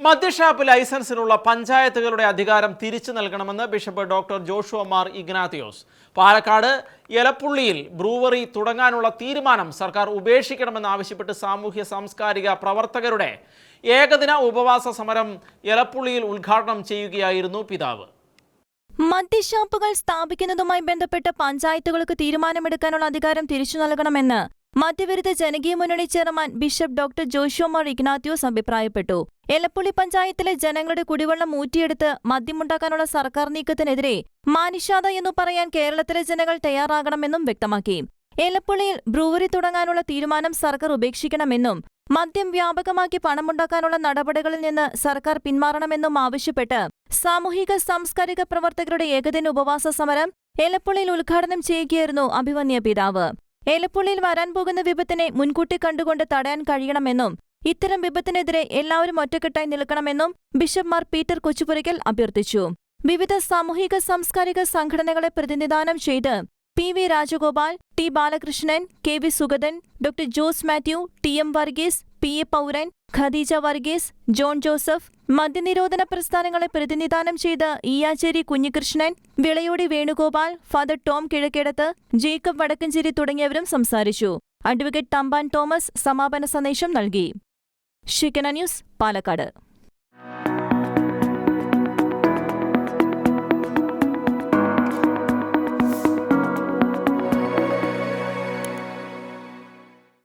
മദ്യഷാപ്പ് ലൈസൻസിനുള്ള പഞ്ചായത്തുകളുടെ അധികാരം തിരിച്ചു നൽകണമെന്ന് bishop doctor Joshua Mar Ignatius. Palakkad എലപ്പുള്ളിയിൽ ബ്രൂവറി തുടങ്ങാനുള്ള തീരുമാനം സർക്കാർ ഉപേക്ഷിക്കണമെന്ന് ആവശ്യപ്പെട്ട് സാമൂഹ്യ സാംസ്കാരിക പ്രവർത്തകരുടെ ഏകദിന ഉപവാസ സമരം എലപ്പുള്ളിയിൽ ഉദ്ഘാടനം ചെയ്യുകയായിരുന്നു പിതാവ്. മദ്യഷാപ്പുകൾ സ്ഥാപിക്കുന്നതുമായി ബന്ധപ്പെട്ട് പഞ്ചായത്തുകൾക്ക് തീരുമാനമെടുക്കാനുള്ള അധികാരം തിരിച്ചു നൽകണമെന്ന് മദ്യവിരുദ്ധ ജനകീയ മുന്നണി chairman bishop doctor Joshua Mar Ignatios അഭിപ്രായപ്പെട്ടു. എലപ്പുള്ളി പഞ്ചായത്തിലെ ജനങ്ങളുടെ കുടിവെള്ളം ഊറ്റിയെടുത്ത് മദ്യമുണ്ടാക്കാനുള്ള സർക്കാർ നീക്കത്തിനെതിരെ മാനിഷാദ എന്നു പറയാൻ കേരളത്തിലെ ജനങ്ങൾ തയ്യാറാകണമെന്നും വ്യക്തമാക്കി. എലപ്പുള്ളിയിൽ ബ്രൂവറി തുടങ്ങാനുള്ള തീരുമാനം സർക്കാർ ഉപേക്ഷിക്കണമെന്നും മദ്യം വ്യാപകമാക്കി പണമുണ്ടാക്കാനുള്ള നടപടികളിൽ നിന്ന് സർക്കാർ പിന്മാറണമെന്നും ആവശ്യപ്പെട്ട് സാമൂഹിക സാംസ്കാരിക പ്രവർത്തകരുടെ ഏകദിന ഉപവാസ സമരം എലപ്പുള്ളിയിൽ ഉദ്ഘാടനം ചെയ്യുകയായിരുന്നു അഭിമന്യ പിതാവ്. എലപ്പുള്ളിയിൽ വരാൻ പോകുന്ന വിപത്തിനെ മുൻകൂട്ടി കണ്ടുകൊണ്ട് തടയാൻ കഴിയണമെന്നും ഇത്തരം വിപത്തിനെതിരെ എല്ലാവരും ഒറ്റക്കെട്ടായി നിൽക്കണമെന്നും ബിഷപ്പ്മാർ പീറ്റർ കൊച്ചുപുരയ്ക്കൽ അഭ്യർത്ഥിച്ചു. വിവിധ സാമൂഹിക സാംസ്കാരിക സംഘടനകളെ പ്രതിനിധാനം ചെയ്ത് P V Rajagopal T Balakrishnan K V Sugathan doctor Jose Mathew T M Varghese P A Pouran Khadeeja Varghese John Joseph മദ്യനിരോധന പ്രസ്ഥാനങ്ങളെ പ്രതിനിധാനം ചെയ്ത് Eeyacheri Kunhikrishnan Vilayodi Venugopal father Tom Kizhakkedath Jacob Vadakkanchery തുടങ്ങിയവരും സംസാരിച്ചു. അഡ്വക്കേറ്റ് തമ്പാൻ തോമസ് സമാപന സന്ദേശം നൽകി. ഷിക്കന ന്യൂസ് പാലക്കാട്.